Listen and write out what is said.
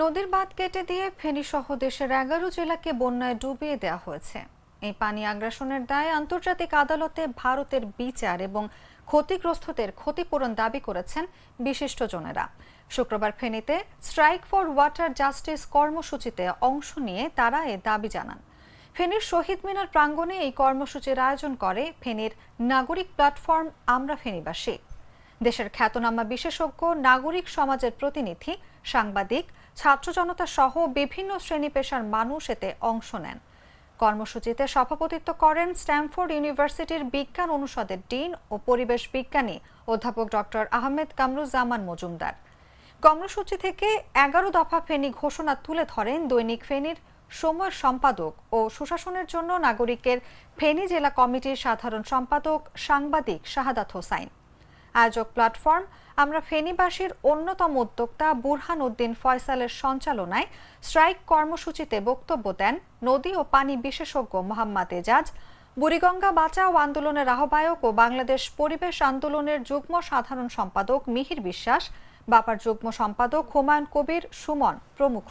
নদীর বাঁধ কেটে দিয়ে ফেনী সহ দেশের এগারো জেলাকে বন্যায় ডুবিয়ে দেওয়া হয়েছে। এই পানি আগ্রাসনের দায়ে আন্তর্জাতিক আদালতে ভারতের বিচার এবং ক্ষতিগ্রস্তদের ক্ষতিপূরণ দাবি করেছেন বিশিষ্টজনেরা। শুক্রবার ফেনীতে স্ট্রাইক ফর ওয়াটার জাস্টিস কর্মসূচিতে অংশ নিয়ে তারা এ দাবি জানান। ফেনীর শহীদ মিনার প্রাঙ্গণে এই কর্মসূচির আয়োজন করে ফেনীর নাগরিক প্ল্যাটফর্ম আমরা ফেনীবাসী। দেশের খ্যাতনামা বিশেষজ্ঞ, নাগরিক সমাজের প্রতিনিধি, সাংবাদিক ছাত্র জনতা সহ বিভিন্ন শ্রেণি পেশার মানুষ এতে অংশ নেন। কর্মসূচিতে সভাপতিত্ব করেন স্ট্যামফোর্ড ইউনিভার্সিটির বিজ্ঞান অনুষদের ডিন ও পরিবেশ বিজ্ঞানী অধ্যাপক ডক্টর আহমেদ কামরুজ্জামান মজুমদার। কর্মসূচি থেকে এগারো দফা ফেনী ঘোষণা তুলে ধরেন দৈনিক ফেনীর সময় সম্পাদক ও সুশাসনের জন্য নাগরিকের ফেনী জেলা কমিটির সাধারণ সম্পাদক সাংবাদিক শাহাদাত হোসাইন। আয়োজক প্ল্যাটফর্ম। আমরা ফেনীবাসীর অন্যতম উদ্যোক্তা বুরহান উদ্দিন ফয়সালের সঞ্চালনায় স্ট্রাইক কর্মসূচিতে বক্তব্য দেন নদী ও পানি বিশেষজ্ঞ মোহাম্মদ এজাজ। বুড়িগঙ্গা বাঁচাও আন্দোলনের আহ্বায়ক ও বাংলাদেশ পরিবেশ আন্দোলনের যুগ্ম সাধারণ সম্পাদক মিহির বিশ্বাস। বাপার যুগ্ম সম্পাদক হুমায়ুন কবির সুমন প্রমুখ।